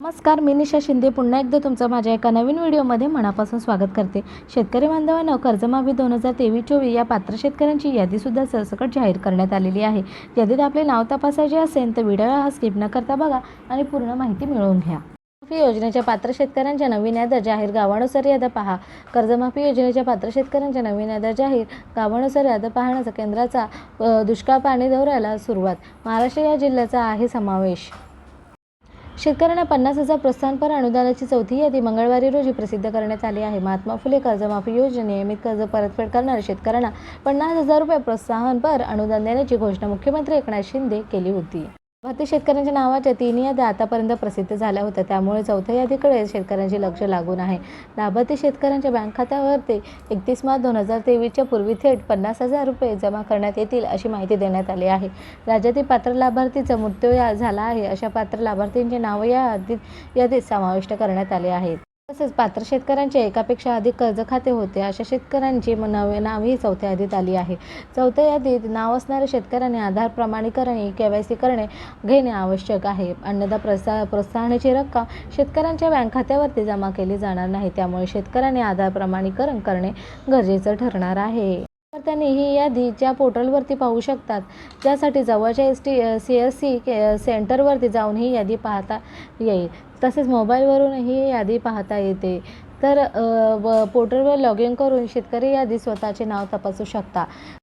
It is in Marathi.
नमस्कार मी निशा शिंदे. पुन्हा एकदा तुमचं माझ्या एका नवीन व्हिडिओमध्ये मनापासून स्वागत करते. शेतकरी बांधवांनो कर्जमाफी दोन हजार तेवीस चोवीस या पात्र शेतकऱ्यांची यादीसुद्धा सरसकट जाहीर करण्यात आलेली आहे. यादीत आपले नाव तपासायचे असेल तर व्हिडिओ हा स्किप न करता बघा आणि पूर्ण माहिती मिळवून घ्या. कर्जमाफी योजनेच्या पात्र शेतकऱ्यांच्या नवीन याद्या जाहीर गावानुसार याद्या पहा. कर्जमाफी योजनेच्या पात्र शेतकऱ्यांच्या नवीन याद्या जाहीर गावानुसार याद्या पाहण्याचा केंद्राचा दुष्काळ पाणी दौऱ्याला सुरुवात. महाराष्ट्र या जिल्ह्याचा आहे समावेश. शेतकऱ्यांना पन्नास हजार प्रोत्साहनपर अनुदानाची चौथी यादी मंगळवारी रोजी प्रसिद्ध करण्यात आली आहे. महात्मा फुले कर्जमाफी योजने नियमित कर्ज परतफेड करणाऱ्या शेतकऱ्यांना पन्नास हजार रुपये प्रोत्साहनपर अनुदान देण्याची घोषणा मुख्यमंत्री एकनाथ शिंदे केली होती. भारतीय शेतकऱ्यांच्या नावाच्या तीन याद्या आतापर्यंत प्रसिद्ध झाल्या होत्या. त्यामुळे चौथ्या यादीकडे शेतकऱ्यांचे लक्ष लागून आहे. लाभार्थी शेतकऱ्यांच्या बँक खात्यावरती एकतीस मार्च दोन हजार तेवीसच्या पूर्वी थेट पन्नास हजार रुपये जमा करण्यात येतील अशी माहिती देण्यात आली आहे. राज्यातील पात्र लाभार्थीचा मृत्यू या- झाला आहे अशा पात्र लाभार्थींचे नाव या यादीत यादीत समाविष्ट करण्यात आले आहेत. तसेच पात्र शेतकऱ्यांचे एकापेक्षा अधिक कर्ज खाते होते. अशा शेतकऱ्यांची नवे नाव ही चौथ्या यादीत आली आहे. चौथ्या यादीत नाव असणाऱ्या शेतकऱ्यांनी आधार प्रमाणीकरण ई के वाय सी करणे घेणे आवश्यक आहे. अन्यथा प्रोत्सा प्रोत्साहनाची रक्कम शेतकऱ्यांच्या बँक खात्यावरती जमा केली जाणार नाही. त्यामुळे शेतकऱ्यांनी आधार प्रमाणीकरण करणे गरजेचं ठरणार आहे. त्यांनी ही यादी ज्या पोर्टलवरती पाहू शकतात त्यासाठी जवळच्या S T C S C सेंटरवरती जाऊन ही यादी पाहता येईल. तसेच मोबाईलवरून ही यादी पाहता येते. तर व पोर्टलवर लॉग इन करून शेतकरी यादी स्वतःचे नाव तपासू शकता.